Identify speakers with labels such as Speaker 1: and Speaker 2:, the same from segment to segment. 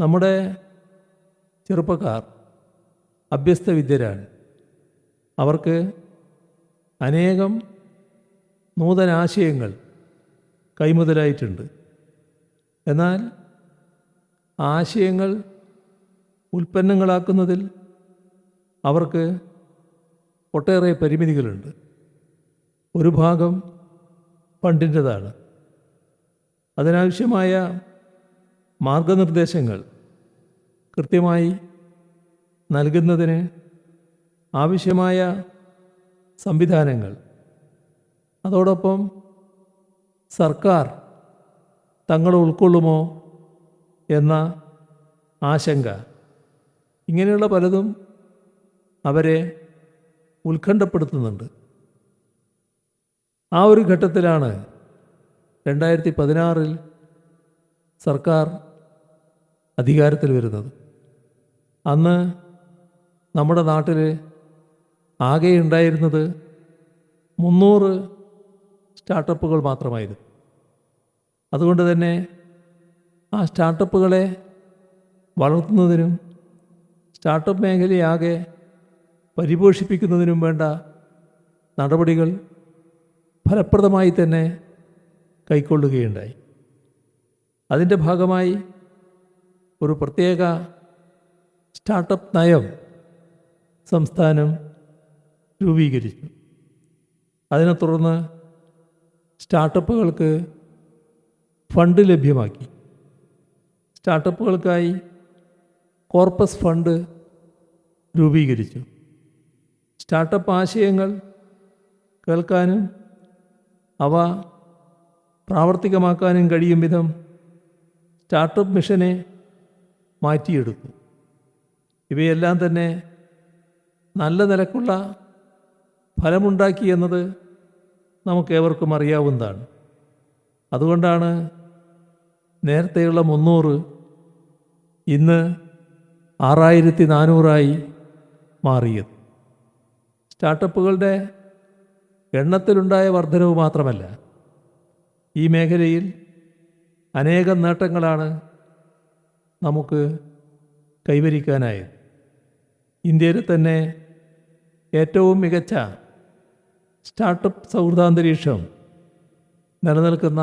Speaker 1: നമ്മുടെ ചെറുപ്പക്കാർ അഭ്യസ്ത വിദ്യരാണ്. അവർക്ക് അനേകം നൂതനാശയങ്ങൾ കൈമുതലായിട്ടുണ്ട്. എന്നാൽ ആശയങ്ങൾ ഉൽപ്പന്നങ്ങളാക്കുന്നതിൽ അവർക്ക് ഒട്ടേറെ പരിമിതികളുണ്ട്. ഒരു ഭാഗം ഫണ്ടിന്റെതാണ്. അതിനാവശ്യമായ മാർഗനിർദ്ദേശങ്ങൾ കൃത്യമായി നൽകുന്നതിന് ആവശ്യമായ സംവിധാനങ്ങൾ. അതോടൊപ്പം സർക്കാർ തങ്ങൾ ഉൾക്കൊള്ളുമോ എന്ന ആശങ്ക. ഇങ്ങനെയുള്ള പലതും അവരെ ഉത്കണ്ഠപ്പെടുത്തുന്നുണ്ട്. ആ ഒരു ഘട്ടത്തിലാണ് രണ്ടായിരത്തി പതിനാറിൽ സർക്കാർ അധികാരത്തിൽ വരുന്നത്. അന്ന് നമ്മുടെ നാട്ടിൽ ആകെ ഉണ്ടായിരുന്നത് മുന്നൂറ് സ്റ്റാർട്ടപ്പുകൾ മാത്രമായിരുന്നു. അതുകൊണ്ട് തന്നെ ആ സ്റ്റാർട്ടപ്പുകളെ വളർത്തുന്നതിനും സ്റ്റാർട്ടപ്പ് മേഖലയാകെ പരിപോഷിപ്പിക്കുന്നതിനും വേണ്ട നടപടികൾ ഫലപ്രദമായി തന്നെ കൈക്കൊള്ളുകയുണ്ടായി. അതിന്റെ ഭാഗമായി ഒരു പ്രത്യേക സ്റ്റാർട്ടപ്പ് നയം സംസ്ഥാനം രൂപീകരിച്ചു. അതിനെ തുടർന്ന് സ്റ്റാർട്ടപ്പുകൾക്ക് ഫണ്ട് ലഭ്യമാക്കി. സ്റ്റാർട്ടപ്പുകൾക്കായി കോർപ്പസ് ഫണ്ട് രൂപീകരിച്ചു. സ്റ്റാർട്ടപ്പ് ആശയങ്ങൾ കേൾക്കാനും അവ പ്രാവർത്തികമാക്കാനും കഴിയും വിധം സ്റ്റാർട്ടപ്പ് മിഷനെ മാറ്റിയെടുക്കും ഇവയെല്ലാം തന്നെ നല്ല നിലക്കുള്ള ഫലമുണ്ടാക്കി എന്നത് നമുക്കേവർക്കും അറിയാവുന്നതാണ്. അതുകൊണ്ടാണ് നേരത്തെയുള്ള മുന്നൂറ് ഇന്ന് ആറായിരത്തി നാനൂറായി മാറിയത്. സ്റ്റാർട്ടപ്പുകളുടെ എണ്ണത്തിലുണ്ടായ വർധനവ് മാത്രമല്ല ഈ മേഖലയിൽ അനേകം നേട്ടങ്ങളാണ് നമുക്ക് കൈവരിക്കാനായത് ഇന്ത്യയിൽ തന്നെ ഏറ്റവും മികച്ച സ്റ്റാർട്ടപ്പ് സൗഹൃദാന്തരീക്ഷം നിലനിൽക്കുന്ന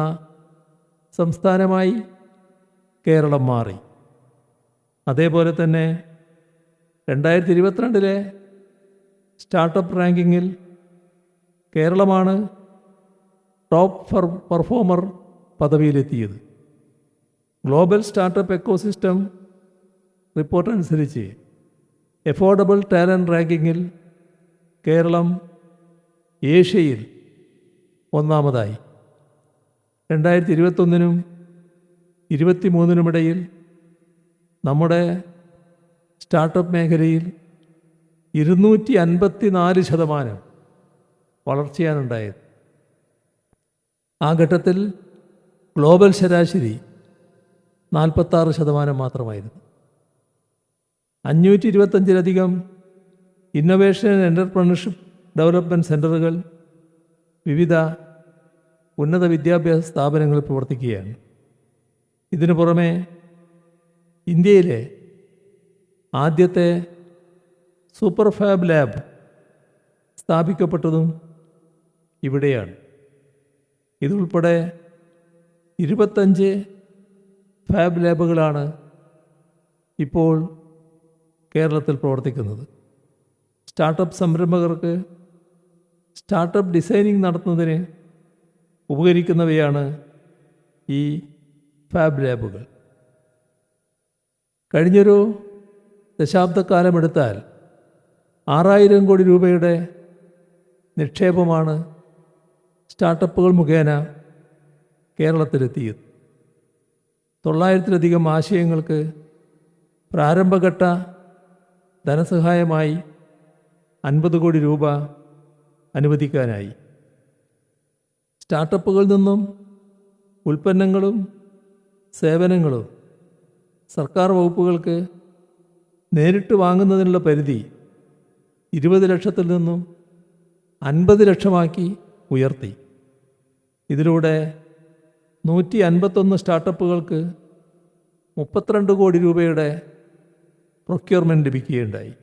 Speaker 1: സംസ്ഥാനമായി കേരളം മാറി. അതേപോലെ തന്നെ രണ്ടായിരത്തി ഇരുപത്തിരണ്ടിലെ സ്റ്റാർട്ടപ്പ് റാങ്കിങ്ങിൽ കേരളമാണ് ടോപ്പ് പെർഫോമർ പദവിയിലെത്തിയത്. ഗ്ലോബൽ സ്റ്റാർട്ടപ്പ് എക്കോസിസ്റ്റം റിപ്പോർട്ട് അനുസരിച്ച് എഫോർഡബിൾ ടാലന്റ് റാങ്കിങ്ങിൽ കേരളം ഏഷ്യയിൽ ഒന്നാമതായി. രണ്ടായിരത്തി ഇരുപത്തൊന്നിനും ഇരുപത്തിമൂന്നിനുമിടയിൽ നമ്മുടെ സ്റ്റാർട്ടപ്പ് മേഖലയിൽ ഇരുന്നൂറ്റി അൻപത്തി നാല് ശതമാനം വളർച്ചയാണുണ്ടായത് ആ ഘട്ടത്തിൽ ഗ്ലോബൽ ശരാശരി നാൽപ്പത്താറ് ശതമാനം മാത്രമായിരുന്നു. അഞ്ഞൂറ്റി ഇരുപത്തഞ്ചിലധികം ഇന്നൊവേഷൻ ആൻഡ് എന്റർപ്രണർഷിപ്പ് ഡെവലപ്മെന്റ് സെന്ററുകൾ വിവിധ ഉന്നത വിദ്യാഭ്യാസ സ്ഥാപനങ്ങളിൽ പ്രവർത്തിക്കുകയാണ്. ഇതിനു പുറമെ ഇന്ത്യയിലെ ആദ്യത്തെ സൂപ്പർ ഫാബ് ലാബ് സ്ഥാപിക്കപ്പെട്ടതും ഇവിടെയാണ്. ഇതുൾപ്പെടെ ഇരുപത്തഞ്ച് ഫാബ് ലാബുകളാണ് ഇപ്പോൾ കേരളത്തിൽ പ്രവർത്തിക്കുന്നത്. സ്റ്റാർട്ടപ്പ് സംരംഭകർക്ക് സ്റ്റാർട്ടപ്പ് ഡിസൈനിങ് നടത്തുന്നതിന് ഉപകരിക്കുന്നവയാണ് ഈ ഫാബ് ലാബുകൾ. കഴിഞ്ഞൊരു ദശാബ്ദക്കാലമെടുത്താൽ ആറായിരം കോടി രൂപയുടെ നിക്ഷേപമാണ് സ്റ്റാർട്ടപ്പുകൾ മുഖേന കേരളത്തിലെത്തിയത്. തൊള്ളായിരത്തിലധികം ആശയങ്ങൾക്ക് പ്രാരംഭഘട്ട ധനസഹായമായി അൻപത് കോടി രൂപ അനുവദിക്കാനായി. സ്റ്റാർട്ടപ്പുകളിൽ നിന്നും ഉൽപ്പന്നങ്ങളും സേവനങ്ങളും സർക്കാർ വകുപ്പുകൾക്ക് നേരിട്ട് വാങ്ങുന്നതിനുള്ള പരിധി ഇരുപത് ലക്ഷത്തിൽ നിന്നും അൻപത് ലക്ഷമാക്കി ഉയർത്തി. ഇതിലൂടെ നൂറ്റി അൻപത്തൊന്ന് സ്റ്റാർട്ടപ്പുകൾക്ക് മുപ്പത്തിരണ്ട് കോടി രൂപയുടെ പ്രൊക്യൂർമെന്റ് ലഭിക്കുകയുണ്ടായി.